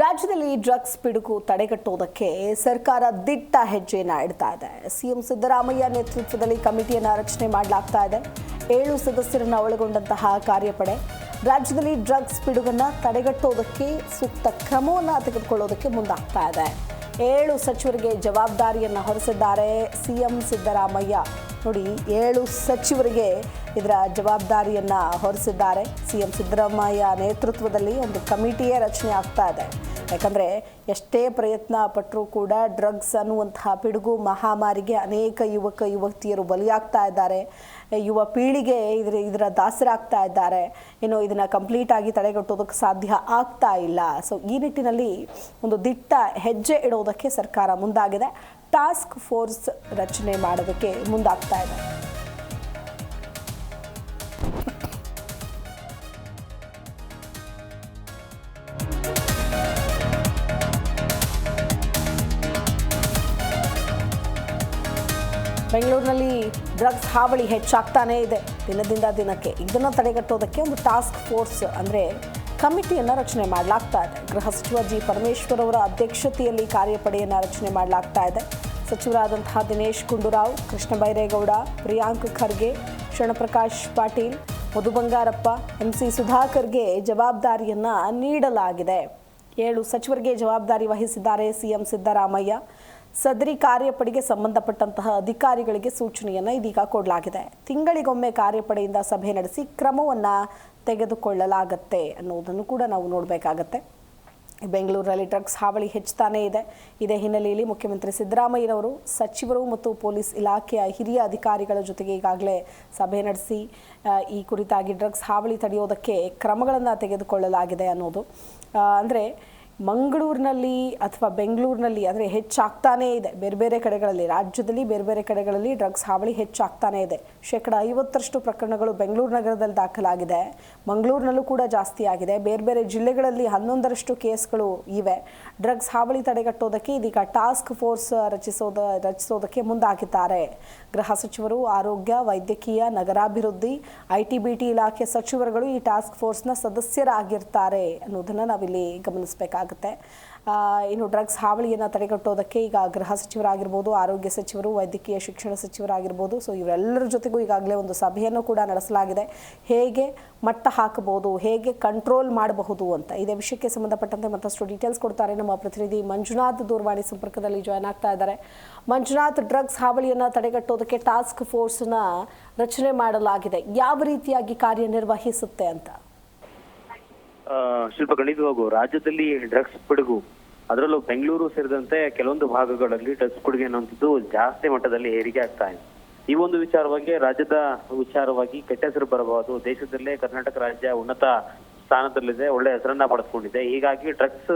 ರಾಜ್ಯದಲ್ಲಿ ಡ್ರಗ್ಸ್ ಪಿಡುಗು ತಡೆಗಟ್ಟುವುದಕ್ಕೆ ಸರ್ಕಾರ ದಿಟ್ಟ ಹೆಜ್ಜೆಯನ್ನು ಇಡ್ತಾ ಇದೆ. ಸಿಎಂ ಸಿದ್ದರಾಮಯ್ಯ ನೇತೃತ್ವದಲ್ಲಿ ಕಮಿಟಿಯನ್ನು ರಚನೆ ಮಾಡಲಾಗ್ತಾ ಇದೆ. ಏಳು ಸದಸ್ಯರನ್ನು ಒಳಗೊಂಡಂತಹ ಕಾರ್ಯಪಡೆ ರಾಜ್ಯದಲ್ಲಿ ಡ್ರಗ್ಸ್ ಪಿಡುಗನ್ನು ತಡೆಗಟ್ಟೋದಕ್ಕೆ ಸೂಕ್ತ ಕ್ರಮವನ್ನು ತೆಗೆದುಕೊಳ್ಳೋದಕ್ಕೆ ಮುಂದಾಗ್ತಾ ಇದೆ. ಏಳು ಸಚಿವರಿಗೆ ಜವಾಬ್ದಾರಿಯನ್ನು ಹೊರಿಸಿದ್ದಾರೆ ಸಿಎಂ ಸಿದ್ದರಾಮಯ್ಯ. ನೋಡಿ, ಏಳು ಸಚಿವರಿಗೆ ಇದರ ಜವಾಬ್ದಾರಿಯನ್ನು ಹೊರಿಸಿದ್ದಾರೆ. ಸಿಎಂ ಸಿದ್ದರಾಮಯ್ಯ ನೇತೃತ್ವದಲ್ಲಿ ಒಂದು ಕಮಿಟಿಯೇ ರಚನೆ ಆಗ್ತಾ ಇದೆ. ಯಾಕಂದರೆ, ಎಷ್ಟೇ ಪ್ರಯತ್ನ ಪಟ್ಟರೂ ಕೂಡ ಡ್ರಗ್ಸ್ ಅನ್ನುವಂತಹ ಪಿಡುಗು ಮಹಾಮಾರಿಗೆ ಅನೇಕ ಯುವಕ, ಯುವತಿಯರು ಬಲಿಯಾಗ್ತಾ ಇದ್ದಾರೆ. ಯುವ ಪೀಳಿಗೆ ಇದರ ಇದರ ದಾಸರಾಗ್ತಾ ಇದ್ದಾರೆ. ಇನ್ನು ಇದನ್ನು ಕಂಪ್ಲೀಟ್ ಆಗಿ ತಡೆಗಟ್ಟೋದಕ್ಕೆ ಸಾಧ್ಯ ಆಗ್ತಾ ಇಲ್ಲ. ಸೊ, ಈ ನಿಟ್ಟಿನಲ್ಲಿ ಒಂದು ದಿಟ್ಟ ಹೆಜ್ಜೆ ಇಡೋದಕ್ಕೆ ಸರ್ಕಾರ ಮುಂದಾಗಿದೆ. ಟಾಸ್ಕ್ ಫೋರ್ಸ್ ರಚನೆ ಮಾಡೋದಕ್ಕೆ ಮುಂದಾಗ್ತಾ ಇದೆ. ಬೆಂಗಳೂರಿನಲ್ಲಿ ಡ್ರಗ್ಸ್ ಹಾವಳಿ ಹೆಚ್ಚಾಗ್ತಾನೇ ಇದೆ ದಿನದಿಂದ ದಿನಕ್ಕೆ. ಇದನ್ನು ತಡೆಗಟ್ಟೋದಕ್ಕೆ ಒಂದು ಟಾಸ್ಕ್ ಫೋರ್ಸ್ ಅಂದರೆ ಕಮಿಟಿಯನ್ನು ರಚನೆ ಮಾಡಲಾಗ್ತಾ ಇದೆ. ಗೃಹ ಸಚಿವ ಜಿ. ಪರಮೇಶ್ವರ್ ಅವರ ಅಧ್ಯಕ್ಷತೆಯಲ್ಲಿ ಕಾರ್ಯಪಡೆಯನ್ನು ರಚನೆ ಮಾಡಲಾಗ್ತಾ ಇದೆ. ಸಚಿವರಾದಂತಹ ದಿನೇಶ್ ಗುಂಡೂರಾವ್, ಕೃಷ್ಣ ಬೈರೇಗೌಡ, ಪ್ರಿಯಾಂಕ್ ಖರ್ಗೆ, ಶರಣಪ್ರಕಾಶ್ ಪಾಟೀಲ್, ಮಧು ಬಂಗಾರಪ್ಪ, ಎಂ ಸಿ ಸುಧಾಕರ್ಗೆ ಜವಾಬ್ದಾರಿಯನ್ನು ನೀಡಲಾಗಿದೆ. ಏಳು ಸಚಿವರಿಗೆ ಜವಾಬ್ದಾರಿ ವಹಿಸಿದ್ದಾರೆ ಸಿಎಂ ಸಿದ್ದರಾಮಯ್ಯ. ಸದರಿ ಕಾರ್ಯಪಡೆಗೆ ಸಂಬಂಧಪಟ್ಟಂತಹ ಅಧಿಕಾರಿಗಳಿಗೆ ಸೂಚನೆಯನ್ನು ಇದೀಗ ಕೊಡಲಾಗಿದೆ. ತಿಂಗಳಿಗೊಮ್ಮೆ ಕಾರ್ಯಪಡೆಯಿಂದ ಸಭೆ ನಡೆಸಿ ಕ್ರಮವನ್ನು ತೆಗೆದುಕೊಳ್ಳಲಾಗತ್ತೆ ಅನ್ನೋದನ್ನು ಕೂಡ ನಾವು ನೋಡಬೇಕಾಗತ್ತೆ. ಬೆಂಗಳೂರಿನಲ್ಲಿ ಡ್ರಗ್ಸ್ ಹಾವಳಿ ಹೆಚ್ಚುತ್ತಾನೇ ಇದೆ. ಇದೇ ಹಿನ್ನೆಲೆಯಲ್ಲಿ ಮುಖ್ಯಮಂತ್ರಿ ಸಿದ್ದರಾಮಯ್ಯನವರು ಸಚಿವರು ಮತ್ತು ಪೊಲೀಸ್ ಇಲಾಖೆಯ ಹಿರಿಯ ಅಧಿಕಾರಿಗಳ ಜೊತೆಗೆ ಈಗಾಗಲೇ ಸಭೆ ನಡೆಸಿ ಈ ಕುರಿತಾಗಿ ಡ್ರಗ್ಸ್ ಹಾವಳಿ ತಡೆಯೋದಕ್ಕೆ ಕ್ರಮಗಳನ್ನು ತೆಗೆದುಕೊಳ್ಳಲಾಗಿದೆ ಅನ್ನೋದು. ಅಂದರೆ ಮಂಗಳೂರಿನಲ್ಲಿ ಅಥವಾ ಬೆಂಗಳೂರಿನಲ್ಲಿ ಅಂದರೆ ಹೆಚ್ಚಾಗ್ತಾನೇ ಇದೆ. ಬೇರೆ ಬೇರೆ ಕಡೆಗಳಲ್ಲಿ, ರಾಜ್ಯದಲ್ಲಿ ಬೇರೆ ಬೇರೆ ಕಡೆಗಳಲ್ಲಿ ಡ್ರಗ್ಸ್ ಹಾವಳಿ ಹೆಚ್ಚಾಗ್ತಾನೇ ಇದೆ. ಶೇಕಡ ಐವತ್ತರಷ್ಟು ಪ್ರಕರಣಗಳು ಬೆಂಗಳೂರು ನಗರದಲ್ಲಿ ದಾಖಲಾಗಿದೆ. ಮಂಗಳೂರಿನಲ್ಲೂ ಕೂಡ ಜಾಸ್ತಿ ಆಗಿದೆ. ಬೇರೆ ಬೇರೆ ಜಿಲ್ಲೆಗಳಲ್ಲಿ ಹನ್ನೊಂದರಷ್ಟು ಕೇಸ್ಗಳು ಇವೆ. ಡ್ರಗ್ಸ್ ಹಾವಳಿ ತಡೆಗಟ್ಟೋದಕ್ಕೆ ಇದೀಗ ಟಾಸ್ಕ್ ಫೋರ್ಸ್ ರಚಿಸೋದ, ರಚಿಸೋದಕ್ಕೆ ಮುಂದಾಗಿದ್ದಾರೆ. ಗೃಹ ಸಚಿವರು, ಆರೋಗ್ಯ, ವೈದ್ಯಕೀಯ, ನಗರಾಭಿವೃದ್ಧಿ ಐ ಟಿ ಬಿ ಟಿ ಇಲಾಖೆ ಸಚಿವರುಗಳು ಈ ಟಾಸ್ಕ್ ಫೋರ್ಸ್ನ ಸದಸ್ಯರಾಗಿರ್ತಾರೆ ಅನ್ನೋದನ್ನು ನಾವಿಲ್ಲಿ ಗಮನಿಸಬೇಕಾಗುತ್ತೆ ಇನ್ನು ಡ್ರಗ್ಸ್ ಹಾವಳಿಯನ್ನು ತಡೆಗಟ್ಟೋದಕ್ಕೆ ಈಗ ಗೃಹ ಸಚಿವರಾಗಿರ್ಬೋದು, ಆರೋಗ್ಯ ಸಚಿವರು, ವೈದ್ಯಕೀಯ ಶಿಕ್ಷಣ ಸಚಿವರಾಗಿರ್ಬೋದು, ಸೊ ಇವರೆಲ್ಲರ ಜೊತೆಗೂ ಈಗಾಗಲೇ ಒಂದು ಸಭೆಯನ್ನು ಕೂಡ ನಡೆಸಲಾಗಿದೆ. ಹೇಗೆ ಮಟ್ಟ ಹಾಕಬಹುದು, ಹೇಗೆ ಕಂಟ್ರೋಲ್ ಮಾಡಬಹುದು ಅಂತ ಇದೇ ವಿಷಯಕ್ಕೆ ಸಂಬಂಧಪಟ್ಟಂತೆ ಮತ್ತಷ್ಟು ಡೀಟೇಲ್ಸ್ ಕೊಡ್ತಾರೆ ನಮ್ಮ ಪ್ರತಿನಿಧಿ ಮಂಜುನಾಥ್ ದೂರವಾಣಿ ಸಂಪರ್ಕದಲ್ಲಿ ಜಾಯ್ನ್ ಆಗ್ತಾ ಇದ್ದಾರೆ. ಮಂಜುನಾಥ್ ಡ್ರಗ್ಸ್ ಹಾವಳಿಯನ್ನು ತಡೆಗಟ್ಟೋದಕ್ಕೆ ಟಾಸ್ಕ್ ಫೋರ್ಸ್ನ ರಚನೆ ಮಾಡಲಾಗಿದೆ. ಯಾವ ರೀತಿಯಾಗಿ ಕಾರ್ಯನಿರ್ವಹಿಸುತ್ತೆ ಅಂತ? ಆ, ಗಣಿತ ಹೋಗು ರಾಜ್ಯದಲ್ಲಿ ಡ್ರಗ್ಸ್ ಪಿಡುಗು ಅದರಲ್ಲೂ ಬೆಂಗಳೂರು ಸೇರಿದಂತೆ ಕೆಲವೊಂದು ಭಾಗಗಳಲ್ಲಿ ಡ್ರಗ್ಸ್ ಪಿಡುಗು ಅನ್ನುವಂಥದ್ದು ಜಾಸ್ತಿ ಮಟ್ಟದಲ್ಲಿ ಏರಿಕೆ ಆಗ್ತಾ ಇದೆ. ಈ ಒಂದು ವಿಚಾರವಾಗಿ ರಾಜ್ಯದ ವಿಚಾರವಾಗಿ ಕೆಟ್ಟ ಹೆಸರು ಬರಬಹುದು. ದೇಶದಲ್ಲೇ ಕರ್ನಾಟಕ ರಾಜ್ಯ ಉನ್ನತ ಸ್ಥಾನದಲ್ಲಿದೆ ಒಳ್ಳೆ ಹೆಸರನ್ನ ಪಡೆದುಕೊಂಡಿದೆ. ಹೀಗಾಗಿ ಡ್ರಗ್ಸ್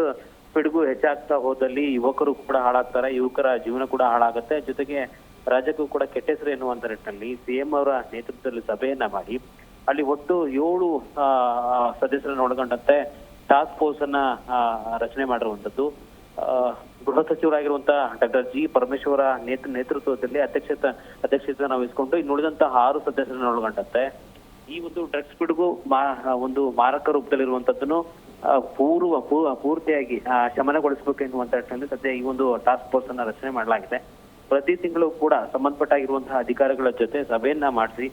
ಪಿಡುಗು ಹೆಚ್ಚಾಗ್ತಾ ಹೋದಲ್ಲಿ ಯುವಕರು ಕೂಡ ಹಾಳಾಗ್ತಾರೆ ಯುವಕರ ಜೀವನ ಕೂಡ ಹಾಳಾಗುತ್ತೆ. ಜೊತೆಗೆ ರಾಜ್ಯಕ್ಕೂ ಕೂಡ ಕೆಟ್ಟ ಹೆಸರು ಎನ್ನುವಂತ ನಿಟ್ಟಿನಲ್ಲಿ ಸಿಎಂ ಅವರ ನೇತೃತ್ವದಲ್ಲಿ ಸಭೆಯನ್ನ ಮಾಡಿ ಅಲ್ಲಿ ಒಟ್ಟು ಏಳು ಸದಸ್ಯರನ್ನು ಒಳಗೊಂಡಂತೆ ಟಾಸ್ಕ್ ಫೋರ್ಸ್ ಅನ್ನ ರಚನೆ ಮಾಡಿರುವಂತದ್ದು ಗೃಹ ಸಚಿವರಾಗಿರುವಂತಹ ಡಾಕ್ಟರ್ ಜಿ ಪರಮೇಶ್ವರ ನೇತೃ, ನೇತೃತ್ವದಲ್ಲಿ ಅಧ್ಯಕ್ಷತೆ ಅಧ್ಯಕ್ಷತೆ ವಹಿಸಿಕೊಂಡು ಇನ್ನು ಉಳಿದಂತಹ ಆರು ಸದಸ್ಯರನ್ನು ಒಳಗೊಂಡಂತೆ. ಈ ಒಂದು ಡ್ರಗ್ಸ್ ಪಿಡುಗು ಒಂದು ಮಾರಕ ರೂಪದಲ್ಲಿರುವಂತದ್ದನ್ನು ಪೂರ್ವ ಪೂರ್ತಿಯಾಗಿ ಶಮನಗೊಳಿಸಬೇಕು ಎನ್ನುವಂತ ಸದ್ಯ ಈ ಒಂದು ಟಾಸ್ಕ್ ಫೋರ್ಸ್ ಅನ್ನ ರಚನೆ ಮಾಡಲಾಗಿದೆ. ಪ್ರತಿ ತಿಂಗಳು ಕೂಡ ಸಂಬಂಧಪಟ್ಟಾಗಿರುವಂತಹ ಅಧಿಕಾರಿಗಳ ಜೊತೆ ಸಭೆಯನ್ನ ಮಾಡಿಸಿ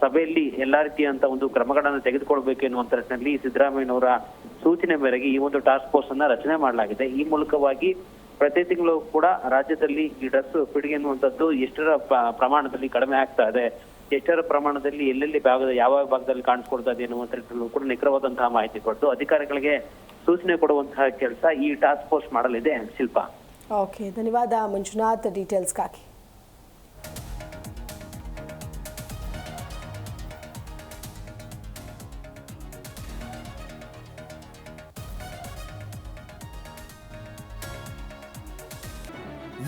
ಸಭೆಯಲ್ಲಿ ಎಲ್ಲಾ ರೀತಿಯಂತ ಒಂದು ಕ್ರಮಗಳನ್ನು ತೆಗೆದುಕೊಳ್ಬೇಕು ಎನ್ನುವಂತ ನಿಟ್ಟಿನಲ್ಲಿ ಸಿದ್ದರಾಮಯ್ಯನವರ ಸೂಚನೆ ಮೇರೆಗೆ ಈ ಒಂದು ಟಾಸ್ಕ್ ಫೋರ್ಸ್ ಅನ್ನ ರಚನೆ ಮಾಡಲಾಗಿದೆ. ಈ ಮೂಲಕವಾಗಿ ಪ್ರತಿ ತಿಂಗಳು ಕೂಡ ರಾಜ್ಯದಲ್ಲಿ ಈ ಡ್ರಸ್ ಪಿಡುಗೆ ಎನ್ನುವಂಥದ್ದು ಎಷ್ಟರ ಪ್ರ- ಪ್ರಮಾಣದಲ್ಲಿ ಕಡಿಮೆ ಆಗ್ತಾ ಇದೆ, ಎಷ್ಟರ ಪ್ರಮಾಣದಲ್ಲಿ ಎಲ್ಲೆಲ್ಲಿ ಭಾಗದ, ಯಾವ ಭಾಗದಲ್ಲಿ ಕಾಣಿಸ್ಕೊಳ್ತಾ ಇದೆ ನಿಟ್ಟಿನಲ್ಲೂ ಕೂಡ ನಿಖರವಾದಂತಹ ಮಾಹಿತಿ ಕೊಟ್ಟು ಅಧಿಕಾರಿಗಳಿಗೆ ಸೂಚನೆ ಕೊಡುವಂತಹ ಕೆಲಸ ಈ ಟಾಸ್ಕ್ ಫೋರ್ಸ್ ಮಾಡಲಿದೆ. ಶಿಲ್ಪ. ಓಕೆ ಧನ್ಯವಾದ ಮಂಜುನಾಥ್. ಡೀಟೇಲ್ಸ್ಗಾಗಿ